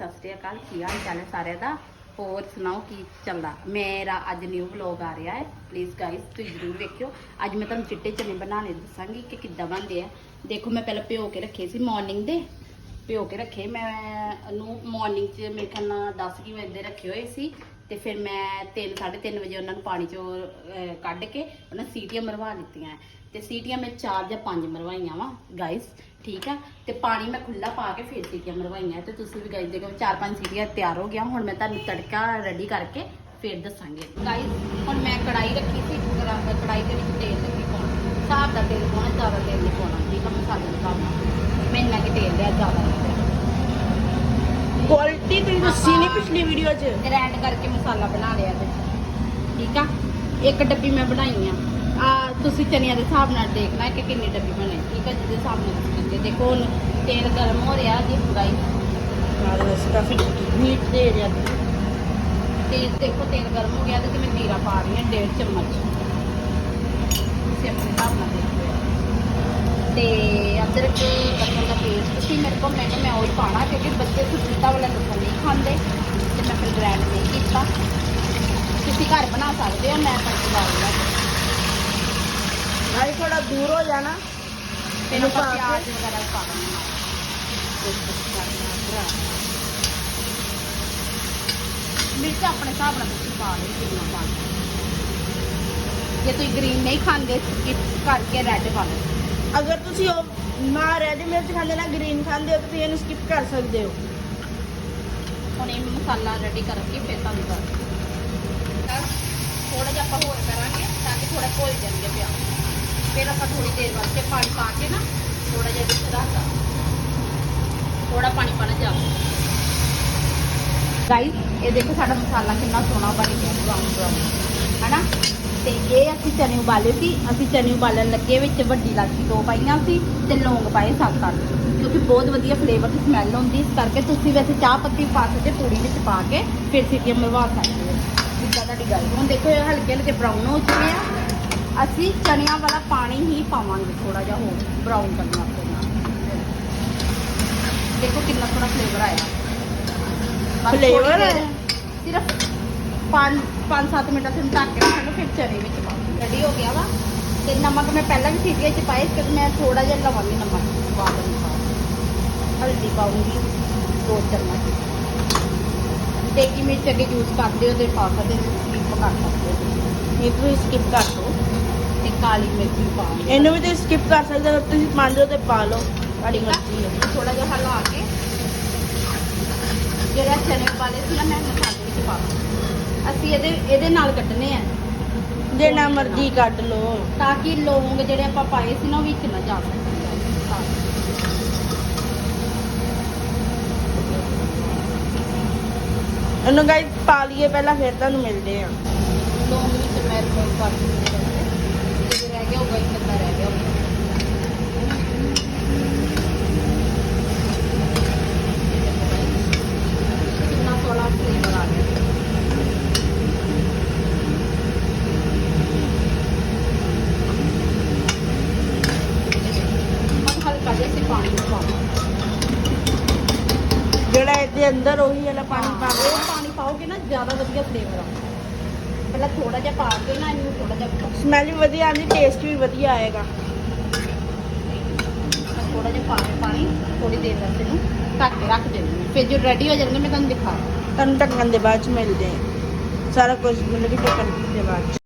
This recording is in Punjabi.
ਸਤਿ ਸ੍ਰੀ ਅਕਾਲ, ਕੀ ਹਾਲ ਚਾਲ ਹੈ ਸਾਰਿਆਂ ਦਾ? ਹੋਰ ਸੁਣਾਓ ਕੀ ਚੱਲਦਾ? ਮੇਰਾ ਅੱਜ ਨਿਊ ਵਲੌਗ ਆ ਰਿਹਾ ਹੈ। ਪਲੀਜ਼ ਗਾਇਸ ਤੁਸੀਂ ਜ਼ਰੂਰ ਵੇਖਿਓ। ਅੱਜ ਮੈਂ ਤੁਹਾਨੂੰ ਚਿੱਟੇ ਚਨੇ ਬਣਾਉਣੇ ਦੱਸਾਂਗੀ ਕਿ ਕਿੱਦਾਂ ਬਣਦੇ ਆ। ਦੇਖੋ, ਮੈਂ ਪਹਿਲਾਂ ਭਿਓ ਕੇ ਰੱਖੇ ਸੀ ਮਾਰਨਿੰਗ ਦੇ। ਭਿਓ ਕੇ ਰੱਖੇ। ਮੈਂ ਨੂੰ ਮਾਰਨਿੰਗ 'ਚ ਮੇਰੇ ਖਿਆਲ ਨਾਲ 10 ਕੀ ਵਜੇ ਦੇ ਰੱਖੇ ਹੋਏ ਸੀ। ਤੇ ਫਿਰ ਮੈਂ 3 3:30 ਵਜੇ ਉਹਨਾਂ ਨੂੰ ਪਾਣੀ 'ਚੋਂ ਅਹ, ਕੱਢ ਕੇ ਉਹਨਾਂ ਸੀਟੀਆਂ ਮਰਵਾ ਦਿੱਤੀਆਂ। ਤੇ ਸੀਟੀਆਂ ਮੈਂ 4 ਜਾਂ 5 ਮਰਵਾਈਆਂ ਵਾ ਗਾਇਸ ਠੀਕ ਆ? ਤੇ ਪਾਣੀ ਮੈਂ ਖੁੱਲਾ ਪਾ ਕੇ ਫਿਰ ਸੀਟੀਆਂ ਮਰਵਾਈਆਂ। ਤੇ ਤੁਸੀਂ ਵੀ ਗਾਇਸ ਦੇਖੋ 4-5 ਸੀਟੀਆਂ ਤਿਆਰ ਹੋ ਗਿਆ ਹੁਣ ਮੈਂ ਤੁਹਾਨੂੰ ਤੜਕਾ ਰੈਡੀ ਕਰਕੇ ਫਿਰ ਦੱਸਾਂਗੇ। ਗਾਇਸ ਹੁਣ ਮੈਂ ਕੜਾਈ ਰੱਖੀ ਸੀ ਗਰਮ ਕੜਾਈ ਦੇ ਵਿੱਚ ਤੇਲ ਲੱਗੀ ਪਾਉਣਾ ਹਿਸਾਬ ਦਾ ਤੇਲ ਪਾਉਣਾ ਜ਼ਿਆਦਾ ਤੇਲ ਨਹੀਂ ਪਾਉਣਾ ਠੀਕ ਆ? ਮਸਾਲੇ ਦਾ ਹਿਸਾਬ ਨਾਲ ਮੈਂ ਇੰਨਾ ਕਿ ਤੇਲ ਲਿਆ ਜ਼ਿਆਦਾ ਨਹੀਂ ਲਿਆ ਕੁਆਲਿਟੀ ਤੁਸੀਂ ਦੱਸੀ ਨਹੀਂ ਪਿਛਲੀ ਵੀਡੀਓ 'ਚ। ਗ੍ਰੈਂਡ ਕਰਕੇ ਮਸਾਲਾ ਬਣਾ ਲਿਆ ਤੇ ਠੀਕ ਆ? ਇੱਕ ਡੱਬੀ ਮੈਂ ਬਣਾਈ ਆ। ਆ ਤੁਸੀਂ ਚਨਿਆਂ ਦੇ ਹਿਸਾਬ ਨਾਲ ਦੇਖਣਾ ਕਿ ਕਿੰਨੀ ਡੱਬੀ ਬਣੇ। ਠੀਕ ਆ ਜਿਹਦੇ ਹਿਸਾਬ ਨਾਲ ਤੁਸੀਂ ਦੇਖੋ। ਹੁਣ ਤੇਲ ਗਰਮ ਹੋ ਰਿਹਾ ਜੀ ਫਰਾਈ ਨਾਲ ਬਸ ਕਾਫੀ ਮੀਟ ਦੇ ਰਿਹਾ ਤੇ ਦੇਖੋ ਤੇਲ ਗਰਮ ਹੋ ਗਿਆ ਤੇ ਮੈਂ ਜੀਰਾ ਪਾ ਰਹੀ ਹਾਂ 1.5 ਚਮਚ। ਤੁਸੀਂ ਆਪਣੇ ਹਿਸਾਬ ਨਾਲ ਦੇਖੋ। ਤੇ ਅਦਰਕ ਲਸਣ ਦਾ ਪੇਸਟ ਸੀ ਮੇਰੇ ਕੋਲ ਮੈਂ ਕਿਹਾ ਮੈਂ ਉਹ ਹੀ ਪਾਣਾ ਕਿਉਂਕਿ ਬੱਚੇ ਸੁੱਤਾ ਵਾਲਾ ਲਸਣ ਨਹੀਂ ਖਾਂਦੇ ਤੇ ਮੈਂ ਫਿਰ ਗ੍ਰੈਂਡ ਨਹੀਂ ਕੀਤਾ। ਤੁਸੀਂ ਘਰ ਬਣਾ ਸਕਦੇ ਹੋ ਮੈਂ ਤੜਕੇ ਲਾ ਲਿਆ ਭਾਈ ਥੋੜਾ ਦੂਰ ਹੋ ਜਾਣਾ। ਫਿਰ ਇਹਨੂੰ ਆਪਾਂ ਪਾ ਕੇ- ਪਿਆਜ਼ ਵਗੈਰਾ ਪਾ ਦੇਣਾ ਮਿਰਚ ਆਪਣੇ ਹਿਸਾਬ ਨਾਲ ਤੁਸੀਂ ਪਾ ਲਓ ਕਿੰਨਾ ਪਾਣਾ ਜੇ ਤੁਸੀਂ ਗ੍ਰੀਨ ਨਹੀਂ ਖਾਂਦੇ ਸਕਿਪ ਕਰਕੇ ਰੈੱਡ ਪਾ ਲਓ। ਅਗਰ ਤੁਸੀਂ ਉਹ ਨਾ ਰੈਡ ਮਿਰਚ ਖਾਂਦੇ ਨਾ ਗ੍ਰੀਨ ਖਾਂਦੇ ਹੋ, ਤਾਂ ਤੁਸੀਂ ਇਹਨੂੰ ਸਕਿਪ ਕਰ ਸਕਦੇ ਹੋ। ਹੁਣ ਇਹ ਮਸਾਲਾ ਰੈਡੀ ਕਰਕੇ ਫਿਰ ਤੁਹਾਨੂੰ ਦੱਸ ਥੋੜਾ ਜਿਹਾ ਆਪਾਂ ਹੋਰ ਕਰਾਂਗੇ ਤਾਂ ਕਿ ਥੋੜਾ ਘੁਲ ਜਾਣਗੇ ਪਿਆਜ਼। ਫਿਰ ਆਪਾਂ ਥੋੜੀ ਦੇਰ ਵਾਸਤੇ ਪਾਣੀ ਪਾ ਕੇ ਨਾ ਥੋੜਾ ਜਿਹਾ ਵਿੱਚ ਰੱਖਦਾ ਥੋੜਾ ਪਾਣੀ ਪਾਣਾ ਜ਼ਿਆਦਾ ਗਾਈਸ ਇਹ ਦੇਖੋ ਸਾਡਾ ਮਸਾਲਾ ਕਿੰਨਾ ਸੋਹਣਾ ਬਣ ਗਿਆ ਬਰਾਊਨ ਬਰਾਊਨ ਹਨਾ? ਤੇ ਇਹ ਅਸੀਂ ਚਨੇ ਉਬਾਲੇ ਸੀ। ਅਸੀਂ ਚਨੇ ਉਬਾਲਣ ਲੱਗੇ ਵਿੱਚ ਵੱਡੀ ਇਲਾਚੀ ਦੋ ਪਾਈਆਂ ਸੀ ਤੇ ਲੌਂਗ ਪਾਏ ਸੱਤ ਅੱਠ। ਕਿਉਂਕਿ ਬਹੁਤ ਵਧੀਆ ਫਲੇਵਰ ਤੇ ਸਮੈਲ ਆਉਂਦੀ ਇਸ ਕਰਕੇ ਤੁਸੀਂ ਵੈਸੇ ਚਾਹ ਪੱਤੀ ਪਾ ਸਕਦੇ ਪੂੜੀ ਵਿੱਚ ਪਾ ਕੇ ਫਿਰ ਸੀਟੀਆਂ ਮਰਵਾ ਸਕਦੇ ਹੋ। ਜਿੱਦਾਂ ਤੁਹਾਡੀ ਗੱਲ ਹੁਣ ਦੇਖੋ ਇਹ ਹਲਕੇ ਹਲਕੇ ਬਰਾਊਨ ਹੋ ਚੁੱਕੇ ਆ। ਅਸੀਂ ਚਨਿਆਂ ਵਾਲਾ ਪਾਣੀ ਹੀ ਪਾਵਾਂਗੇ ਥੋੜਾ ਜਿਹਾ ਹੋਰ ਬਰਾਊਨ ਕਰਨ ਵਾਸਤੇ ਦੇਖੋ ਕਿੰਨਾ ਸੋਹਣਾ ਫਲੇਵਰ ਆਇਆ। ਹੈ? ਸਿਰਫ 5 5-7 ਮਿੰਟ ਅਸੀਂ ਢੱਕ ਕੇ ਰੱਖਾਂਗੇ ਫਿਰ ਚਨੇ ਵਿੱਚ ਪਾ ਰੈਡੀ ਹੋ ਗਿਆ ਵਾ? ਤੇ ਨਮਕ ਮੈਂ ਪਹਿਲਾਂ ਵੀ ਸੀਟੀਆਂ ਚ ਪਾਏ ਕਿਉਂਕਿ ਮੈਂ ਥੋੜਾ ਜਿਹਾ ਲਵਾਂਗੀ ਨਮਕ। ਵਿੱਚ ਪਾ ਹਲਦੀ ਪਾਉਂਗੀ ਦੋ ਚਮਚ। ਦੇਗੀ ਮਿਰਚ ਅਗੇ ਯੂਜ਼ ਕਰਦੇ ਹੋ ਤੇ ਪਾ ਸਕਦੇ ਹੋ ਸਕਿਪ ਕਰ ਸਕਦੇ ਹੋ। ਇਹ ਤੁਸੀਂ ਸਕਿਪ ਕਰ ਦਿਓ ਤੇ ਕਾਲੀ ਮਿਰਚ ਵੀ ਪਾਉਂਗੀ ਇਹਨੂੰ ਵੀ ਤੁਸੀਂ ਸਕਿਪ ਕਰ ਸਕਦੇ ਹੋ ਤੁਸੀਂ ਪਾਉਂਦੇ ਹੋ ਤੇ ਪਾ ਲਓ ਤੁਹਾਡੀ ਮਰਜ਼ੀ ਹੈ। ਥੋੜਾ ਜਿਹਾ ਹਿਲਾ ਕੇ ਜਿਹੜਾ ਚਨੇ ਵਾਲੇ ਸੀ ਨਾ ਮੈਂ ਮਸਾਲੇ ਵਿੱਚ ਪਾ ਦਿੱਤੇ। ਅਸੀਂ ਇਹਦੇ ਇਹਦੇ ਨਾਲ ਕੱਢਨੇ ਆ। ਜੇ ਨਾ ਮਰਜ਼ੀ ਕੱਢ ਲਓ। ਤਾਂ ਕਿ ਲੌਂਗ ਜਿਹੜੇ ਆਪਾਂ ਪਾਏ ਸੀ ਨਾ ਉਹ ਵਿੱਚ ਨਾ ਜਾ ਇਹਨੂੰ ਗਾਈਸ ਪਾ ਲਈਏ ਪਹਿਲਾਂ ਫਿਰ ਤੁਹਾਨੂੰ ਮਿਲਦੇ ਆ। ਲੌਂਗ ਵਿੱਚ ਮੈਂ ਲੌਂਗ ਪਾ ਦਿੱਤੇ ਜੇ ਰਹਿ ਗਿਆ ਹੋਊਗਾ ਇੱਕ ਅੱਧਾ ਰਹਿ ਗਿਆ ਹੋਊਗਾ ਕਿੰਨਾ ਸੋਹਣਾ ਫਲੇਵਰ ਆ ਗਿਆ ਹੁਣ ਹਲਕਾ ਜਿਹਾ ਅਸੀਂ ਪਾਣੀ ਪਾਵਾਂਗੇ ਜਿਹੜਾ ਇਹਦੇ ਅੰਦਰ ਉਹੀ ਵਾਲਾ ਪਾਣੀ ਪਾ ਉਹ ਪਾਣੀ ਪਾਓਗੇ ਨਾ, ਜ਼ਿਆਦਾ ਵਧੀਆ ਫਲੇਵਰ ਆਉਂਦਾ ਪਹਿਲਾਂ ਥੋੜਾ ਜਿਹਾ ਪਾ ਕੇ ਨਾ, ਇਹਨੂੰ ਥੋੜਾ ਜਿਹਾ ਸਮੈਲ ਵੀ ਵਧੀਆ ਆਉਂਦੀ ਟੇਸਟ ਵੀ ਵਧੀਆ ਆਏਗਾ। ਥੋੜਾ ਜਿਹਾ ਪਾ ਕੇ ਪਾਣੀ ਥੋੜੀ ਦੇਰ ਵਾਸਤੇ ਨੂੰ ਢੱਕ ਕੇ ਰੱਖ ਦੇਣੀ। ਫਿਰ ਜੋ ਰੈਡੀ ਹੋ ਜਾਣਗੇ, ਮੈਂ ਤੁਹਾਨੂੰ ਦਿਖਾ ਤੁਹਾਨੂੰ ਢੱਕਣ ਦੇ ਬਾਅਦ ਚ ਮਿਲਦੇ ਆ ਸਾਰਾ ਕੁਝ ਮਤਲਬ ਕਿ ਢੱਕਣ ਦੇ ਬਾਅਦ ਚ।